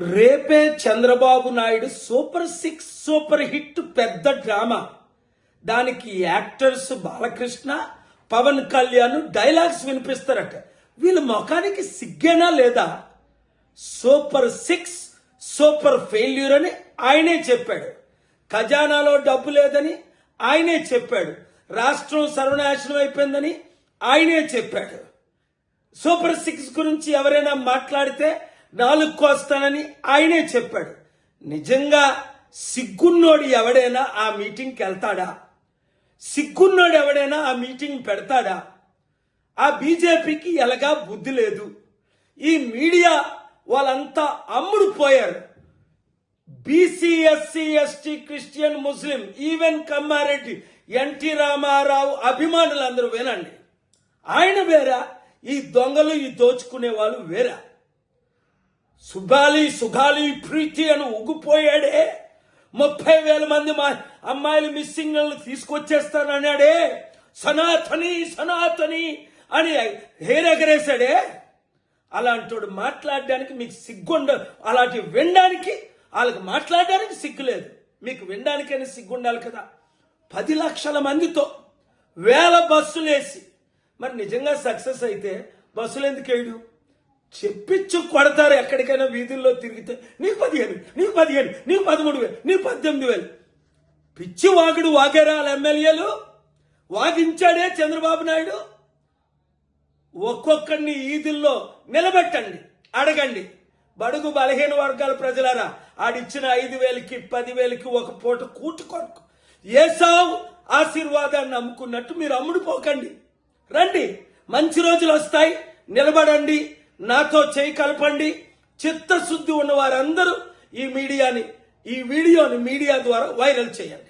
రేపే Chandrababu Naidu super six super hit పెద్ద drama. దానికి యాక్టర్స్ బాలకృష్ణ పవన్ కళ్యాణ్ డైలాగ్స్ వినిపిస్తారట. వీళ్ళ ముఖానికి సిగ్గేనా లేదా? సూపర్ సిక్స్ సూపర్ ఫెయిల్యూర్ అని ఆయనే చెప్పాడు. ఖజానాలో డబ్బు లేదని ఆయనే చెప్పాడు. రాష్ట్రం సర్వనాశనం అయిపోయిందని ఆయనే చెప్పాడు. సూపర్ సిక్స్ గురించి ఎవరైనా మాట్లాడితే నాలుగు కోస్తానని ఆయనే చెప్పాడు. నిజంగా సిగ్గున్నోడు ఎవడైనా ఆ మీటింగ్కి వెళ్తాడా? సిగ్గున్నోడు ఎవడైనా ఆ మీటింగ్ పెడతాడా? ఆ బీజేపీకి ఎలాగా బుద్ధి లేదు. ఈ మీడియా వాళ్ళంతా అమ్ముడుపోయారు BC SC ST Christian Muslim even Kammareddy NT Ramarao అభిమానులు అందరూ వినండి ఆయన వేరా? ఈ దొంగలు ఈ దోచుకునే వాళ్ళు వేరా? సుగాలి సుగాలి ప్రీతి అని ఉగ్గిపోయాడే ముప్పై వేల మంది మా అమ్మాయిలు మిస్సింగ్ తీసుకొచ్చేస్తానన్నాడే. సనాతని సనాతని అని హేరెగరేశాడే. అలాంటోడు మాట్లాడడానికి మీకు సిగ్గుండ అలాంటి వినడానికి వాళ్ళకి మాట్లాడడానికి సిగ్గు లేదు మీకు వినడానికైనా సిగ్గుండాలి కదా. పది లక్షల మందితో వేల బస్సులు వేసి మరి నిజంగా సక్సెస్ అయితే బస్సులు ఎందుకు వేయడు? చెప్పించు కొడతారు ఎక్కడికైనా వీధుల్లో తిరిగితే నీకు పదిహేను నీకు పదిహేను నీకు పదమూడు వేలు నీకు పద్దెనిమిది వేలు. పిచ్చి వాగుడు వాగారా ఎమ్మెల్యేలు? వాగించాడే చంద్రబాబు నాయుడు? ఒక్కొక్కరిని ఈదుల్లో నిలబెట్టండి అడగండి. బడుగు బలహీన వర్గాల ప్రజలారా ఆడిచ్చిన ఐదు వేలకి పదివేలకి ఒక పూట కూటు ఏసావు ఆశీర్వాదాన్ని నమ్ముకున్నట్టు మీరు అమ్ముడుపోకండి రండి మంచి రోజులు వస్తాయి నిలబడండి. నాతో చేయి కలపండి. చిత్తశుద్ధి ఉన్న వారందరూ ఈ మీడియాని ఈ వీడియోని మీడియా ద్వారా వైరల్ చేయండి.